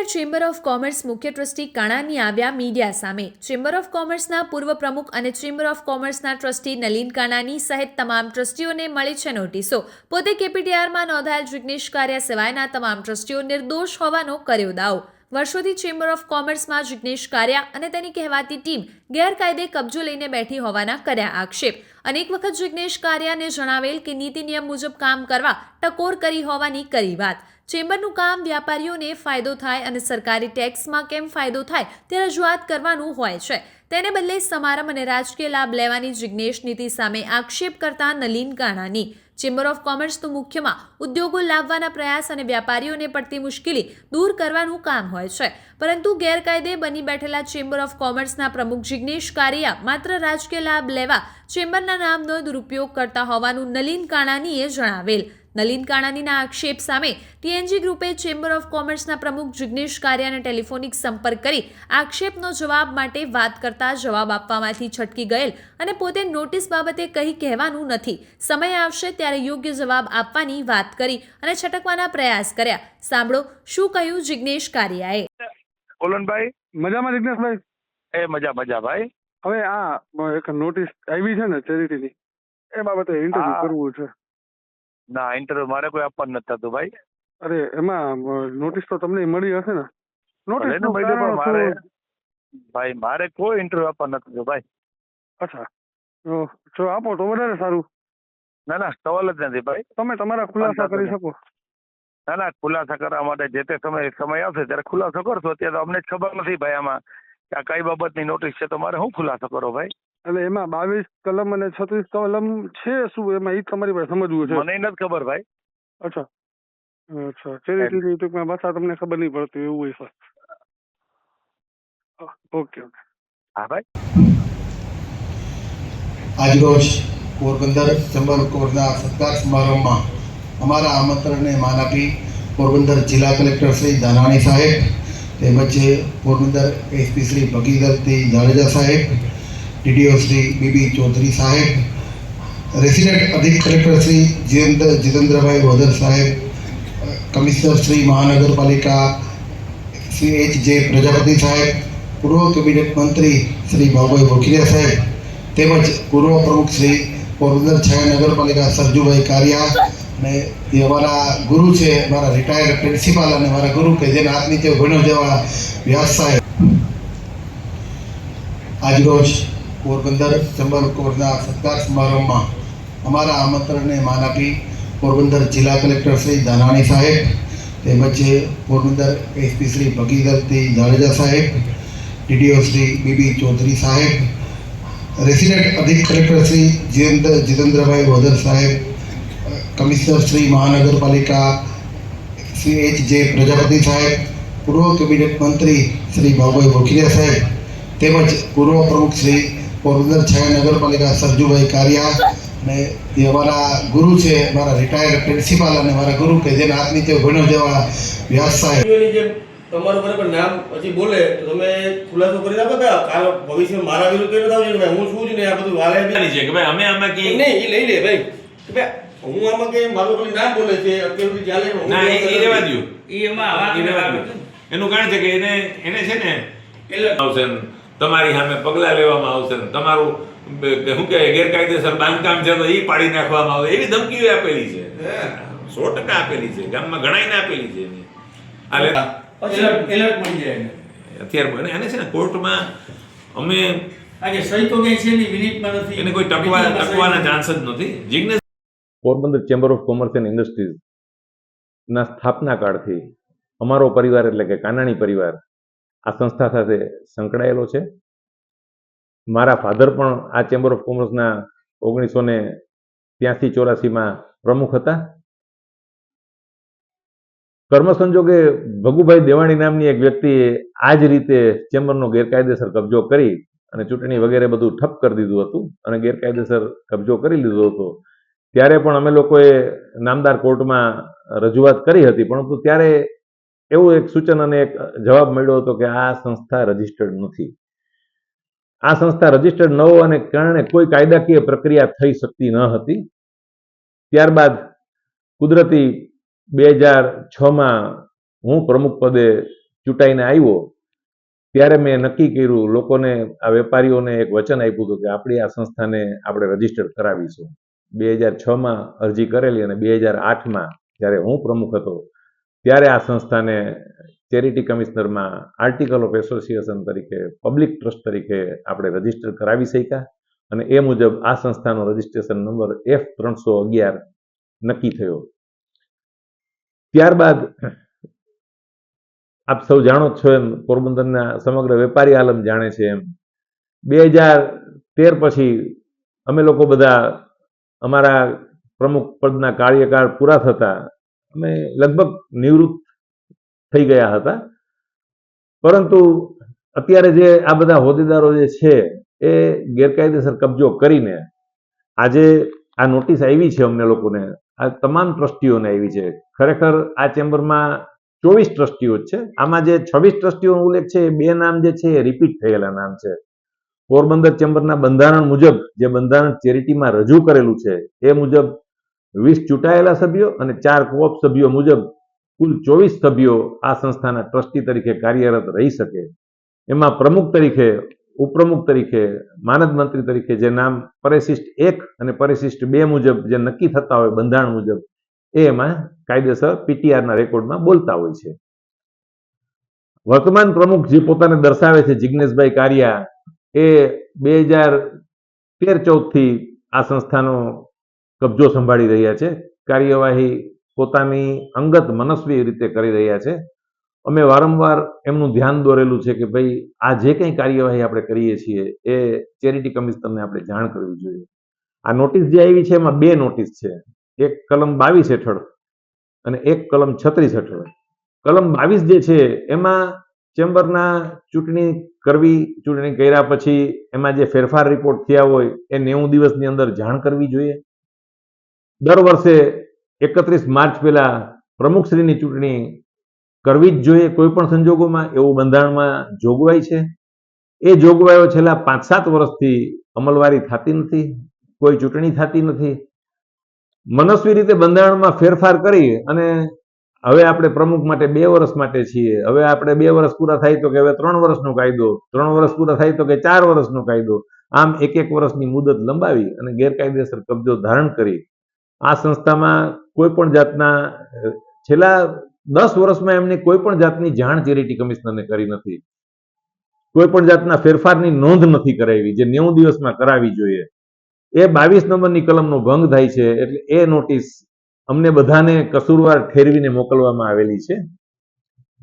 કેપીટીઆર chamber of commerce મુખ્ય trustee Kanani આવ્યા media સામે. ચેમ્બર ઓફ કોમર્સના પૂર્વ પ્રમુખ અને ચેમ્બર ઓફ કોમર્સના ટ્રસ્ટી નલીન કાણાની સહિત તમામ ટ્રસ્ટીઓને મળી છે નોટિસો. પોતે કેપીટીઆરમાં નોંધાયેલ જિગ્નેશ કાર્ય સિવાયના તમામ ટ્રસ્ટીઓ નિર્દોષ હોવાનો કર્યો દાવો. વર્ષોથી ચેમ્બર ઓફ કોમર્સમાં જિગ્નેશ કાર્યા અને તેની કહેવાતી ટીમ ગેરકાયદે કબજો લઈને બેઠી હોવાના કર્યા આક્ષેપ. અનેક વખત જિગ્નેશ કાર્યાને જણાવેલ કે નીતિ નિયમ મુજબ કામ કરવા ટકોર કરી હોવાની કરી વાત. ચેમ્બરનું કામ વ્યાપારીઓને ફાયદો થાય અને સરકારી ટેક્સમાં કેમ ફાયદો થાય તે રજૂઆત કરવાનું હોય છે. તેને બદલે સમારંભ અને રાજકીય લાભ લેવાની જિજ્ઞેશ નીતિ સામે આક્ષેપ કરતા નલીન કાણાની ચેમ્બર ઓફ કોમર્સનું મુખ્યમાં ઉદ્યોગો લાવવાના પ્રયાસ અને વ્યાપારીઓને પડતી મુશ્કેલી દૂર કરવાનું કામ હોય છે. પરંતુ ગેરકાયદે બની બેઠેલા ચેમ્બર ઓફ કોમર્સના પ્રમુખ જિજ્ઞેશ કારિયા માત્ર રાજકીય લાભ લેવા ચેમ્બરના નામનો દુરુપયોગ કરતા હોવાનું નલીન કાણાનીએ જણાવેલ. નલીન કાણાનીના આક્ષેપ સામે ટીએનજી ગ્રુપે ચેમ્બર ઓફ કોમર્સના પ્રમુખ જિગ્નેશ કારિયાને ટેલિફોનિક સંપર્ક કરી આક્ષેપનો જવાબ માટે વાત કરતા જવાબ આપવામાંથી છટકી ગયેલ અને પોતે નોટિસ બાબતે કંઈ કહેવાનું નથી. સમય આવશે ત્યારે યોગ્ય જવાબ આપવાની વાત કરી અને છટકવાના પ્રયાસ કર્યા. સાંભળો શું કહ્યું જિગ્નેશ કારિયાએ. કોલનભાઈ? મજામાં જિજ્ઞેશભાઈ એ મજા મજા ભાઈ. હવે આ એક નોટિસ આવી છે ને ચેરિટીની એ બાબતે ઇન્ટરવ્યુ કરવું છે. ના ઇન્ટરવ્યુ મારે કોઈ આપવાનું નથી થતું ભાઈ. અરે એમાં નોટિસ તો તમને મળી હશે ને? નોટિસ મારે ભાઈ મારે કોઈ ઇન્ટરવ્યુ આપવાનું નથી થતું ભાઈ. અચ્છા. જો જો આપો તો વધારે સારું. ના ના સવાલ જ નથી ભાઈ. તમે તમારા ખુલાસા કરી શકો. ના ના ખુલાસા કરવા માટે જે તે સમય સમય આવશે ત્યારે ખુલાસો કરશો. અત્યારે તો અમને જ ખબર નથી ભાઈ આમાં કે આ કઈ બાબતની નોટિસ છે તો મારે શું ખુલાસો કરો ભાઈ? એટલે એમાં બાવીસ કલમ અને છત્રીસ કલમ છે શું એમાં? એ તમારી પાસે સમજવું છે. મને નથી ખબર ભાઈ. અચ્છા. અચ્છા. ચેરિટીની ટૂંકમાં ભાષા તમને ખબર નહીં પડતી એવું હોય સર. Okay okay. હા ભાઈ. આજરોજ પોરબંદર ચંબલ કોરના સત્કાર સમારંભમાં અમારા આમંત્રણને માન આપી પોરબંદર જિલ્લા કલેક્ટર શ્રી ધાનાણી સાહેબ તેમજ પોરબંદર એસપી શ્રી ભગીરથસિંહ જાડેજા સાહેબ ડીડીઓ શ્રી બીબી ચૌધરી સાહેબ રેસિડેન્ટ અધિક કલેક્ટર શ્રી જીતેન્દ્ર જીતેન્દ્રભાઈ વોદર સાહેબ કમિશનર શ્રી મહાનગરપાલિકા શ્રી એચ જે પ્રજાપતિ સાહેબ પૂર્વ કેબિનેટ મંત્રી શ્રી બાબુભાઈ વોખીરિયા સાહેબ તેમજ પૂર્વ પ્રમુખ શ્રી પોરબંદર છાયા નગરપાલિકા સરજુભાઈ કારિયા અને એ અમારા ગુરુ છે, મારા રિટાયર્ડ પ્રિન્સિપાલ અને મારા ગુરુ કે જેના હાથ નીચે ભણ્યો જેવા વ્યાસ સાહેબ. આજરોજ પોરબંદર ચંબલ કોરના સત્કાર સમારોહમાં અમારા આમંત્રણને માન આપી પોરબંદર જિલ્લા કલેક્ટર શ્રી ધાનાણી સાહેબ, તેમજ પોરબંદર એસપી શ્રી ભગીરથસિંહ જાડેજા સાહેબ, ડીડીઓ શ્રી બીબી ચૌધરી સાહેબ, રેસિડેન્ટ અધિક કલેક્ટર શ્રી જીતેન્દ્ર જીતેન્દ્રભાઈ વધર સાહેબ, કમિશનર શ્રી મહાનગરપાલિકા શ્રી એચ જે પ્રજાપતિ સાહેબ, પૂર્વ કેબિનેટ મંત્રી શ્રી બાબુભાઈ વોખીરિયા સાહેબ, તેમજ પૂર્વ પ્રમુખ શ્રી પોરબંદર છ નગરપાલિકા સરજુભાઈ કારિયા અને એ અમારા ગુરુ છે મારા રિટાયર્ડ પ્રિન્સિપાલ અને મારા ગુરુ કે જેના હાથ નીચે ભણ્યો જેવા વ્યાસ સાહેબ. ની જેમ તમારું બરાબર નામ પછી બોલે તો તમે ખુલાસો કરી આપો કે કાલ ભવિષ્યમાં મારા વિરુદ્ધ કેવું થવું છે ભાઈ હું શું છું ને આ બધું વાલે બી છે કે ભાઈ અમે આમાં નહીં એ લઈ લે ભાઈ. કે ભાઈ હું આમાં કે મારું કોઈ નામ બોલે છે અત્યારે સુધી ચાલે ના એ એ રહેવા દ્યો. ઈ એમાં વાત એ રહેવા આવે એનું કારણ છે કે એને એને છે ને એટલે આવશે ને તમારી સામે પગલાં લેવામાં આવશે ને તમારું કે શું કહેવાય ગેરકાયદેસર બાંધકામ છે તો એ પાડી નાખવામાં આવે. એવી ધમકીઓ આપેલી છે. સો ટકા આપેલી છે. ગામમાં ઘણાઈને આપેલી છે. અત્યારે એને છે ને કોર્ટમાં અમે આજે સહી તો કઈ છે નહીં મિનિટમાં નથી. એને કોઈ ટકવા ટકવાના ચાન્સ જ નથી. Porbandar chamber of commerce and industries ના સ્થાપના કાળથી અમારો પરિવાર એટલે કે કાનાણી પરિવાર આ સંસ્થા સાથે સંકળાયેલો છે. મારા ફાધર પણ આ ચેમ્બર ઓફ કોમર્સના ઓગણીસો ને ત્યાંસી ચોરાસીમાં પ્રમુખ હતા. કર્મસંજોગે ભગુભાઈ દેવાણી નામની એક વ્યક્તિએ આ જ રીતે ચેમ્બરનો ગેરકાયદેસર કબજો કરી અને ચૂંટણી વગેરે બધું ઠપ કરી દીધું હતું અને ગેરકાયદેસર કબજો કરી લીધો હતો. ત્યારે પણ અમે લોકોએ નામદાર કોર્ટમાં રજૂઆત કરી હતી, પરંતુ ત્યારે એવું એક સૂચન અને એક જવાબ મળ્યો હતો કે આ સંસ્થા રજિસ્ટર્ડ નથી. આ સંસ્થા રજિસ્ટર્ડ ન હોવાને કારણે કોઈ કાયદાકીય પ્રક્રિયા થઈ શકતી ન હતી. ત્યારબાદ કુદરતી બે હજાર છમાં હું પ્રમુખ પદે ચૂંટાઈને આવ્યો, ત્યારે મેં નક્કી કર્યું, લોકોને, આ વેપારીઓને એક વચન આપ્યું હતું કે આપણી આ સંસ્થાને આપણે રજિસ્ટર કરાવીશું. બે હજાર છમાં અરજી કરેલી અને બે હજાર આઠમાં જ્યારે હું પ્રમુખ હતો ત્યારે આ સંસ્થાને ચેરિટી કમિશનરમાં આર્ટિકલ ઓફ એસોસિએશન તરીકે, પબ્લિક ટ્રસ્ટ તરીકે આપણે રજિસ્ટર કરાવી શક્યા અને એ મુજબ આ સંસ્થાનો રજીસ્ટ્રેશન નંબર એફ ત્રણસો અગિયાર નક્કી થયો. ત્યારબાદ આપ સૌ જાણો છો એમ પોરબંદરના સમગ્ર વેપારી આલમ જાણે છે એમ. બે હજાર તેર પછી અમે લોકો બધા અમારા પ્રમુખ પદના કાર્યકાળ પૂરા થતા અમે લગભગ નિવૃત્ત થઈ ગયા હતા. પરંતુ અત્યારે જે આ બધા હોદ્દેદારો જે છે, એ ગેરકાયદેસર કબજો કરીને આજે આ નોટિસ આવી છે અમને લોકોને. આ તમામ ટ્રસ્ટીઓને આવી છે. ખરેખર આ ચેમ્બરમાં ચોવીસ ટ્રસ્ટીઓ જ છે. આમાં જે છવ્વીસ ટ્રસ્ટીઓનો ઉલ્લેખ છે, એ બે નામ જે છે, એ રિપીટ થયેલા નામ છે. પોરબંદર ચેમ્બરના બંધારણ મુજબ, જે બંધારણ ચેરિટીમાં રજૂ કરેલું છે, એ મુજબ વીસ ચૂંટાયેલા સભ્યો અને ચાર કોપ સભ્યો મુજબ કુલ ચોવીસ સભ્યો આ સંસ્થાના ટ્રસ્ટી તરીકે કાર્યરત રહી શકે. એમાં પ્રમુખ તરીકે, ઉપપ્રમુખ તરીકે, માનદ મંત્રી તરીકે જે નામ પરિશિષ્ટ એક અને પરિશિષ્ટ બે મુજબ જે નક્કી થતા હોય બંધારણ મુજબ, એ એમાં કાયદેસર પીટીઆરના રેકોર્ડમાં બોલતા હોય છે. વર્તમાન પ્રમુખ જે પોતાને દર્શાવે છે જિજ્ઞેશભાઈ કારિયા, એ બે હજાર તેર ચૌદથી આ સંસ્થાનો કબજો સંભાળી રહ્યા છે. કાર્યવાહી પોતાની અંગત મનસ્વી રીતે કરી રહ્યા છે. અમે વારંવાર એમનું ધ્યાન દોરેલું છે કે ભાઈ, આ જે કંઈ કાર્યવાહી આપણે કરીએ છીએ, એ ચેરિટી કમિશનરને આપણે જાણ કરવી જોઈએ. આ નોટિસ જે આવી છે, એમાં બે નોટિસ છે. એક કલમ બાવીસ હેઠળ અને એક કલમ છત્રીસ હેઠળ. કલમ બાવીસ જે છે, એમાં ચેમ્બરના ચૂંટણી કરવી, ચૂંટણી કર્યા પછી એમાં જે ફેરફાર રિપોર્ટ થયા હોય, એ નેવું દિવસની અંદર જાણ કરવી જોઈએ. દર વર્ષે એકત્રીસ માર્ચ પહેલા પ્રમુખશ્રીની ચૂંટણી કરવી જ જોઈએ. કોઈ પણ સંજોગોમાં એવું બંધારણમાં જોગવાઈ છે? એ જોગવાઈઓ છેલ્લા પાંચ સાત વર્ષથી અમલવારી થતી નથી. કોઈ ચૂંટણી થતી નથી. મનસ્વી રીતે બંધારણમાં ફેરફાર કરી અને હવે આપણે પ્રમુખ માટે બે વર્ષ માટે છીએ. હવે આપણે બે વર્ષ પૂરા થાય તો કે હવે ત્રણ વર્ષનો કાયદો, ત્રણ વર્ષ પૂરા થાય તો કે ચાર વર્ષનો કાયદો. આમ એક એક વર્ષની મુદત લંબાવી અને ગેરકાયદેસર કબજો ધારણ કરી આ સંસ્થામાં કોઈ પણ જાતના, છેલ્લા દસ વર્ષમાં એમને કોઈ પણ જાતની જાણ ચેરિટી કમિશનરને કરી નથી. કોઈ પણ જાતના ફેરફારની નોંધ નથી કરાવી, જે નેવું દિવસમાં કરાવી જોઈએ. એ બાવીસ નંબરની કલમનો ભંગ થાય છે, એટલે એ નોટિસ અમને બધાને કસૂરવાર ઠેરવીને મોકલવામાં આવેલી છે.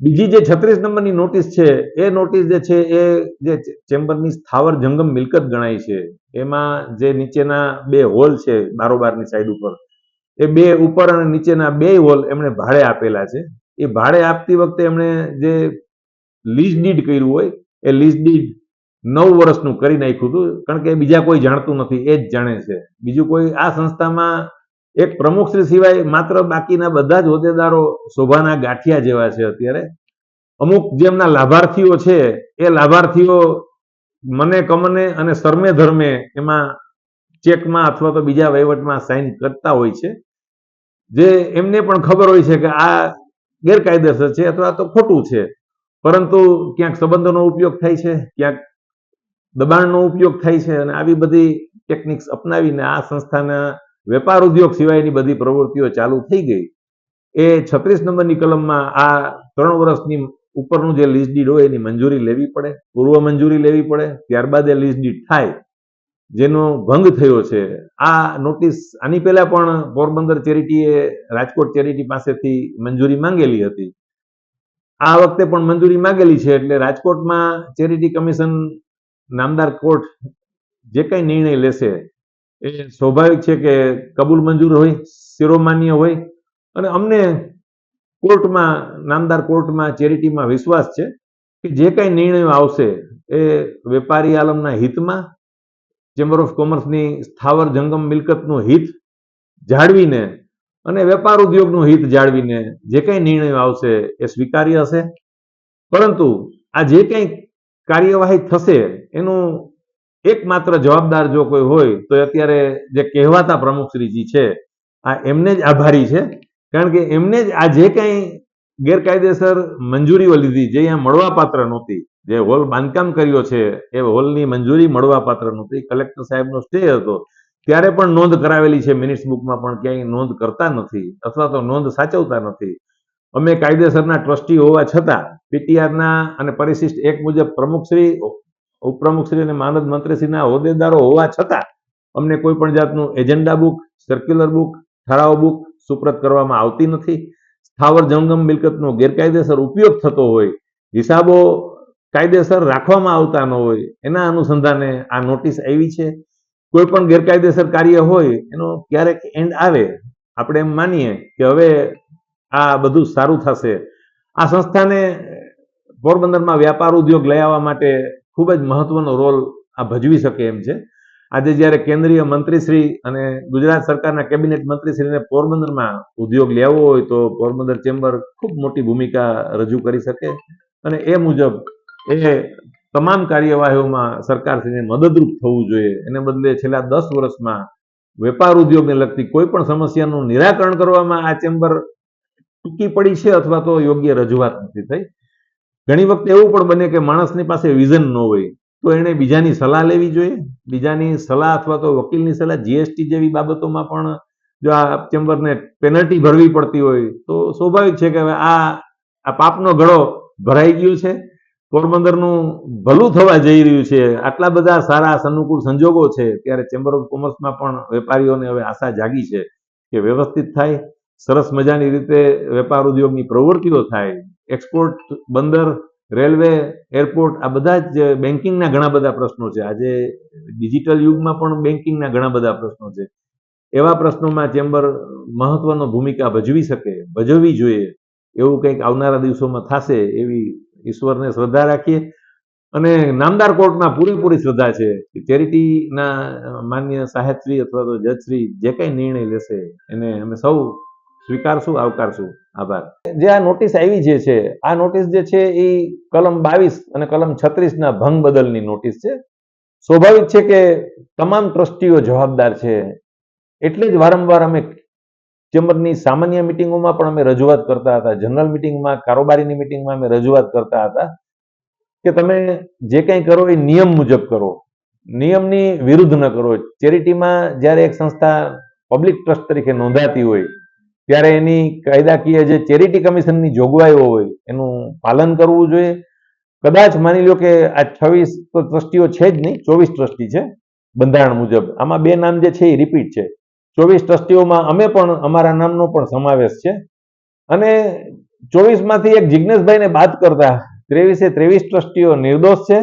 બીજી જે છત્રીસ નંબરની નોટિસ છે, એ નોટિસ જે છે, એ જે ચેમ્બરની સ્થાવર જંગમ મિલકત ગણાય છે. એમાં જે નીચેના બે હોલ છે, બારોબારની સાઈડ ઉપર એ બે ઉપર અને નીચેના બે હોલ એમણે ભાડે આપેલા છે. એ ભાડે આપતી વખતે એમણે જે લીઝ ડીડ કર્યું હોય, એ લીઝ ડીડ નવ વર્ષનું કરી નાખ્યું હતું. કારણ કે બીજા કોઈ જાણતું નથી, એ જ જાણે છે. બીજું કોઈ આ સંસ્થામાં એક પ્રમુખશ્રી સિવાય માત્ર બાકીના બધા જ હોદ્દેદારો શોભાના ગાંઠિયા જેવા છે અત્યારે. અમુક જેમના લાભાર્થીઓ છે, એ લાભાર્થીઓ મને કમને અને સર્મે ધર્મે એમાં ચેકમાં અથવા તો બીજા વહીવટમાં સાઇન કરતા હોય છે. જે એમને પણ ખબર હોય છે કે આ ગેરકાયદેસર છે અથવા તો ખોટું છે. પરંતુ ક્યાંક સંબંધોનો ઉપયોગ થાય છે, ક્યાંક દબાણનો ઉપયોગ થાય છે અને આવી બધી ટેકનિક્સ અપનાવીને આ સંસ્થાના વેપાર ઉદ્યોગ સિવાયની બધી પ્રવૃત્તિઓ ચાલુ થઈ ગઈ. એ છત્રીસ નંબરની કલમમાં આ ત્રણ વર્ષની ઉપરનું જે લીઝ ડીડ હોય એની મંજૂરી લેવી પડે, પૂર્વ મંજૂરી લેવી પડે, ત્યારબાદ એ લીઝ ડીડ થાય. જેનો ભંગ થયો છે. આ નોટિસ આની પહેલા પણ પોરબંદર ચેરિટીએ રાજકોટ ચેરિટી પાસેથી મંજૂરી માંગેલી હતી. આ વખતે પણ મંજૂરી માંગેલી છે એટલે રાજકોટમાં ચેરિટી કમિશન નામદાર કોર્ટ જે કંઈ નિર્ણય લેશે એ સ્વાભાવિક છે કે કબૂલ મંજૂર હોય, શિરોમાન્ય હોય અને અમને કોર્ટમાં, નામદાર કોર્ટમાં, ચેરિટીમાં વિશ્વાસ છે કે જે કંઈ નિર્ણયો આવશે એ વેપારી આલમના હિતમાં ચેમ્બર ઓફ કોમર્સની સ્થાવર જંગમ મિલકતનું હિત જાળવીને અને વેપાર ઉદ્યોગનું હિત જાળવીને જે કંઈ નિર્ણયો આવશે એ સ્વીકાર્ય હશે. પરંતુ આ જે કંઈ કાર્યવાહી થશે એનું એકમાત્ર જવાબદાર જો કોઈ હોય તો અત્યારે જે કહેવાતા પ્રમુખશ્રીજી છે, આ એમને જ આભારી છે. કારણ કે એમને જ આ જે કંઈ ગેરકાયદેસર મંજૂરીઓ લીધી, જે અહીંયા મળવાપાત્ર નહોતી જે હોલ બાંધકામ કર્યો છે, એ હોલની મંજૂરી મળવાપાત્ર નહોતી કલેક્ટર સાહેબનો સ્ટે હતો. ત્યારે પણ નોંધ કરાવેલી છે મિનિટ્સ બુકમાં, પણ ક્યાંય નોંધ કરતા નથી અથવા તો નોંધ સાચવતા નથી. અમે કાયદેસરના ટ્રસ્ટી હોવા છતાં, પીટીઆરના અને પરિશિષ્ટ એક મુજબ પ્રમુખશ્રી ઉપપ્રમુખશ્રી અને માનદ મંત્રીશ્રીના હોદ્દેદારો હોવા છતાં, અમને કોઈ પણ જાતનું એજન્ડા બુક સર્ક્યુલર બુક, ઠરાવ બુક સુપ્રત કરવામાં આવતી નથી. સ્થાવર જંગમ મિલકતનો ગેરકાયદેસર ઉપયોગ થતો હોય, હિસાબો કાયદેસર રાખવામાં આવતા ન હોય, એના અનુસંધાને આ નોટિસ આવી છે. કોઈ પણ ગેરકાયદેસર કાર્ય હોય, એનો ક્યારેક એન્ડ આવે. આપણે એમ માનીએ કે હવે આ બધું સારું થશે. આ સંસ્થાને પોરબંદરમાં વ્યાપાર ઉદ્યોગ લઈ આવવા માટે ખૂબ જ મહત્વનો રોલ આ ભજવી શકે એમ છે. આજે જ્યારે કેન્દ્રીય મંત્રીશ્રી અને ગુજરાત સરકારના કેબિનેટ મંત્રીશ્રીને પોરબંદરમાં ઉદ્યોગ લેવો હોય તો પોરબંદર ચેમ્બર ખૂબ મોટી ભૂમિકા રજૂ કરી શકે. અને એ મુજબ એ તમામ કાર્યવાહીઓમાં સરકારશ્રીને મદદરૂપ થવું જોઈએ. એને બદલે છેલ્લા દસ વર્ષમાં વેપાર ઉદ્યોગને લગતી કોઈ પણ સમસ્યાનું નિરાકરણ કરવામાં આ ચેમ્બર ટૂંકી પડી છે અથવા તો યોગ્ય રજૂઆત નથી થઈ. ઘણી વખત એવું પણ બને કે માણસની પાસે વિઝન ન હોય, તો એણે બીજાની સલાહ લેવી જોઈએ. બીજાની સલાહ અથવા તો વકીલની સલાહ જીએસટી જેવી બાબતોમાં પણ જો આ ચેમ્બરને પેનલ્ટી ભરવી પડતી હોય, તો સ્વાભાવિક છે કે હવે આ આ પાપનો ગળો ભરાઈ ગયો છે. પોરબંદરનું ભલું થવા જઈ રહ્યું છે. આટલા બધા સારા સનુકૂળ સંજોગો છે. ત્યારે ચેમ્બર ઓફ કોમર્સમાં પણ વેપારીઓને હવે આશા જાગી છે કે વ્યવસ્થિત થાય. સરસ મજાની રીતે વેપાર ઉદ્યોગની પ્રવૃત્તિઓ થાય. એક્સપોર્ટ બંદર, રેલવે એરપોર્ટ આ બધા જ બેન્કિંગના ઘણા બધા પ્રશ્નો છે. આજે ડિજિટલ યુગમાં પણ બેન્કિંગના ઘણા બધા પ્રશ્નો છે. એવા પ્રશ્નોમાં ચેમ્બર મહત્વનો ભૂમિકા ભજવી શકે, ભજવવી જોઈએ. એવું કંઈક આવનારા દિવસોમાં થશે એવી ઈશ્વરને શ્રદ્ધા રાખીએ. અને નામદાર કોર્ટમાં પૂરેપૂરી શ્રદ્ધા છે કે ચેરિટીના માન્ય સાહેબશ્રી અથવા તો જજશ્રી જે કંઈ નિર્ણય લેશે એને અમે સૌ સ્વીકારશું, આવકારશું. આભાર. જે આ નોટિસ આવી જે છે, આ નોટિસ જે છે એ કલમ બાવીસ અને કલમ છત્રીસના ભંગ બદલની નોટિસ છે. સ્વાભાવિક છે કે તમામ ટ્રસ્ટીઓ જવાબદાર છે. એટલે જ વારંવાર અમે ચેમ્બરની સામાન્ય મિટિંગોમાં પણ અમે રજૂઆત કરતા હતા. જનરલ મિટિંગમાં, કારોબારીની મિટિંગમાં અમે રજૂઆત કરતા હતા કે તમે જે કંઈ કરો એ નિયમ મુજબ કરો. નિયમની વિરુદ્ધ ન કરો. ચેરિટીમાં જ્યારે એક સંસ્થા પબ્લિક ટ્રસ્ટ તરીકે નોંધાતી હોય, ત્યારે એની કાયદાકીય જે ચેરિટી કમિશનની જોગવાઈઓ હોય, એનું પાલન કરવું જોઈએ. કદાચ માની લો કે આ છવ્વીસ ટ્રસ્ટીઓ છે જ નહીં, ચોવીસ ટ્રસ્ટી છે બંધારણ મુજબ. આમાં બે નામ જે છે એ રિપીટ છે. ચોવીસ ટ્રસ્ટીઓમાં અમે પણ અમારા નામનો પણ સમાવેશ છે. અને ચોવીસમાંથી એક જિજ્ઞેશભાઈને બાદ કરતા ત્રેવીસે ત્રેવીસ ટ્રસ્ટીઓ નિર્દોષ છે.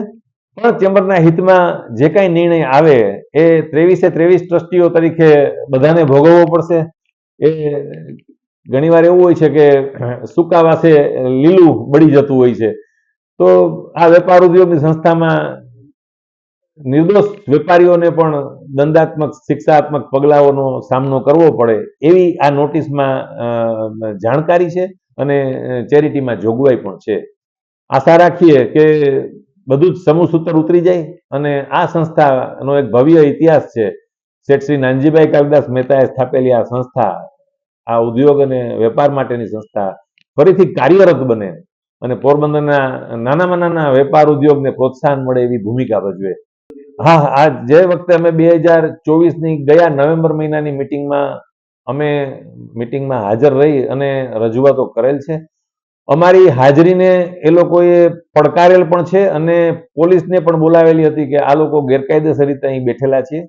પણ ચેમ્બરના હિતમાં જે કાંઈ નિર્ણય આવે એ ત્રેવીસે ત્રેવીસ ટ્રસ્ટીઓ તરીકે બધાને ભોગવવો પડશે. એ ઘણીવાર એવું હોય છે કે સુકાવાસે લીલું બળી જતું હોય છે. તો આ વેપાર ઉદ્યોગની સંસ્થામાં નિર્દોષ વેપારીઓને પણ દંડાત્મક, શિક્ષાત્મક પગલાઓનો સામનો કરવો પડે એવી આ નોટિસમાં જાણકારી છે અને ચેરિટીમાં જોગવાઈ પણ છે. આશા રાખીએ કે બધું જ સમૂહસૂત્ર ઉતરી જાય અને આ સંસ્થાનો એક ભવ્ય ઇતિહાસ છે. શેઠ શ્રી નાનજીભાઈ કાલિદાસ મહેતાએ સ્થાપેલી આ સંસ્થા, આ ઉદ્યોગ અને વેપાર માટેની સંસ્થા ફરીથી કાર્યરત બને અને પોરબંદરના નાનામાં નાના વેપાર ઉદ્યોગને પ્રોત્સાહન મળે એવી ભૂમિકા ભજવે. હા, આ જે વખતે અમે બે હજાર ચોવીસની ગયા નવેમ્બર મહિનાની મિટિંગમાં, અમે મિટિંગમાં હાજર રહી અને રજૂઆતો કરેલ છે. અમારી હાજરીને એ લોકોએ પડકારેલ પણ છે અને પોલીસને પણ બોલાવેલી હતી કે આ લોકો ગેરકાયદેસર રીતે અહીં બેઠેલા છે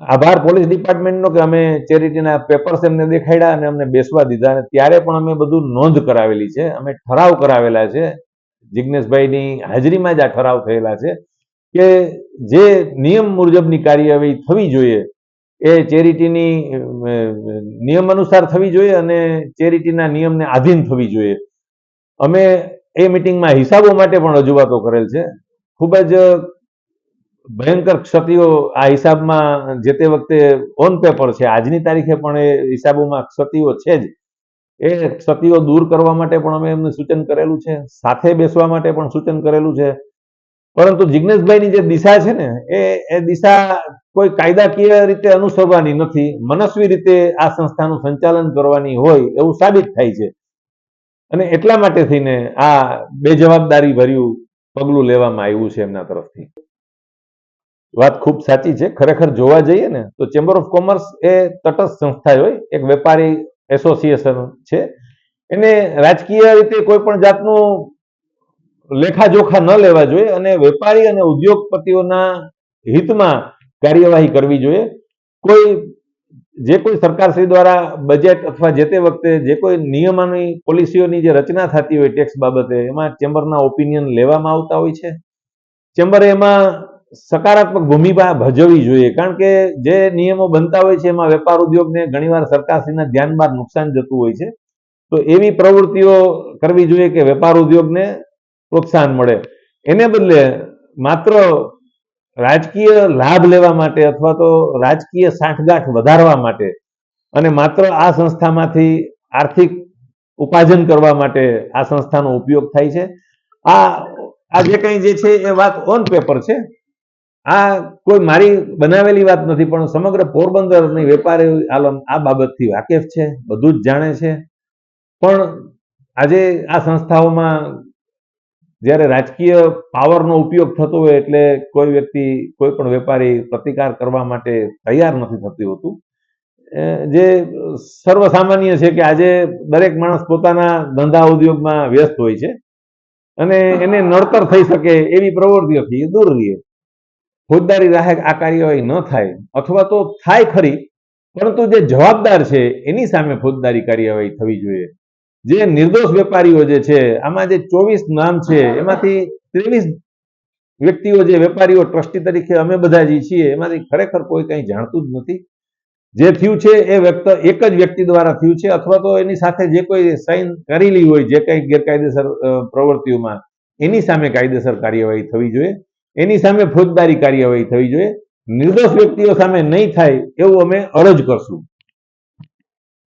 આભાર પોલીસ ડિપાર્ટમેન્ટનો કે અમે ચેરિટીના પેપર્સ એમને દેખાડ્યા અને અમને બેસવા દીધા અને ત્યારે પણ અમે બધું નોંધ કરાવેલી છે. અમે ઠરાવ કરાવેલા છે. જિજ્ઞેશભાઈની હાજરીમાં જ આ ઠરાવ થયેલા છે. કે જે નિયમ મુજબની કાર્યવાહી થવી જોઈએ, એ ચેરિટીની નિયમ અનુસાર થવી જોઈએ અને ચેરિટીના નિયમને આધીન થવી જોઈએ. અમે એ મિટિંગમાં હિસાબો માટે પણ રજૂઆતો કરેલ છે. ખૂબ જ ભયંકર ક્ષતિઓ આ હિસાબમાં જે તે વખતે ઓન પેપર છે. આજની તારીખે પણ એ હિસાબોમાં ક્ષતિઓ છે જ. એ ક્ષતિઓ દૂર કરવા માટે પણ અમે એમને સૂચન કરેલું છે. સાથે બેસવા માટે પણ સૂચન કરેલું છે. પરંતુ જિજ્ઞેશભાઈની જે દિશા છે ને, એ એ દિશા કોઈ કાયદાકીય રીતે અનુસરવાની નથી. મનસ્વી રીતે આ સંસ્થાનું સંચાલન કરવાની હોય એવું સાબિત થાય છે. અને એટલા માટે થઈને આ બેજવાબદારી ભર્યું પગલું લેવામાં આવ્યું છે એમના તરફથી. વાત ખૂબ સાચી છે. ખરેખર જોવા જઈએ ને, તો ચેમ્બર ઓફ કોમર્સ એ તટસ્થ સંસ્થા હોય. એક વેપારી એસોસિએશન છે. એને રાજકીય રીતે કોઈ પણ જાતનું લેખાજોખા ન લેવા જોઈએ અને વેપારી અને ઉદ્યોગપતિઓના હિતમાં કાર્યવાહી કરવી જોઈએ. કોઈ, જે કોઈ સરકારશ્રી દ્વારા બજેટ અથવા જે તે વખતે જે કોઈ નિયમોની, પોલિસીઓની જે રચના થતી હોય ટેક્સ બાબતે, એમાં ચેમ્બરના ઓપિનિયન લેવામાં આવતા હોય છે. ચેમ્બરે એમાં સકારાત્મક ભૂમિકા ભજવવી જોઈએ, કારણ કે જે નિયમો બનતા હોય છે, એમાં વેપાર ઉદ્યોગને ઘણીવાર સરકારશ્રીના ધ્યાન બહાર નુકસાન જતું હોય છે. તો એવી પ્રવૃત્તિઓ કરવી જોઈએ કે વેપાર ઉદ્યોગને પ્રોત્સાહન મળે. એને બદલે માત્ર રાજકીય લાભ લેવા માટે અથવા તો રાજકીય સાંઠગાંઠ વધારવા માટે અને માત્ર આ સંસ્થામાંથી આર્થિક ઉપાર્જન કરવા માટે આ સંસ્થાનો ઉપયોગ થાય છે. આ આ જે કંઈ જે છે એ વાત ઓન પેપર છે. આ કોઈ મારી બનાવેલી વાત નથી, પણ સમગ્ર પોરબંદરની વેપારી આલમ આ બાબતથી વાકેફ છે, બધું જ જાણે છે. પણ આજે આ સંસ્થાઓમાં જ્યારે રાજકીય પાવરનો ઉપયોગ થતો હોય એટલે કોઈ વ્યક્તિ, કોઈ પણ વેપારી પ્રતિકાર કરવા માટે તૈયાર નથી થતું હોતું. જે સર્વસામાન્ય છે કે આજે દરેક માણસ પોતાના ધંધા ઉદ્યોગમાં વ્યસ્ત હોય છે અને એને નડતર થઈ શકે એવી પ્રવૃત્તિઓથી દૂર રહીએ ફોજદારી રાહે આ કાર્યવાહી ન થાય અથવા તો થાય ખરી, પરંતુ જે જવાબદાર છે એની સામે ફોજદારી કાર્યવાહી થવી જોઈએ. જે નિર્દોષ વેપારીઓ જે છે, આમાં જે ચોવીસ નામ છે, એમાંથી ત્રેવીસ વ્યક્તિઓ જે વેપારીઓ ટ્રસ્ટી તરીકે અમે બધા જે છીએ, એમાંથી ખરેખર કોઈ કંઈ જાણતું જ નથી. જે થયું છે એ વ્યક્ત, એક જ વ્યક્તિ દ્વારા થયું છે, અથવા તો એની સાથે જે કોઈ સાઇન કરેલી હોય, જે કંઈ ગેરકાયદેસર પ્રવૃત્તિઓમાં, એની સામે કાયદેસર કાર્યવાહી થવી જોઈએ. એની સામે ફોજદારી કાર્યવાહી થવી જોઈએ. નિર્દોષ વ્યક્તિઓ સામે નહીં થાય એવું અમે અરજ કરશું.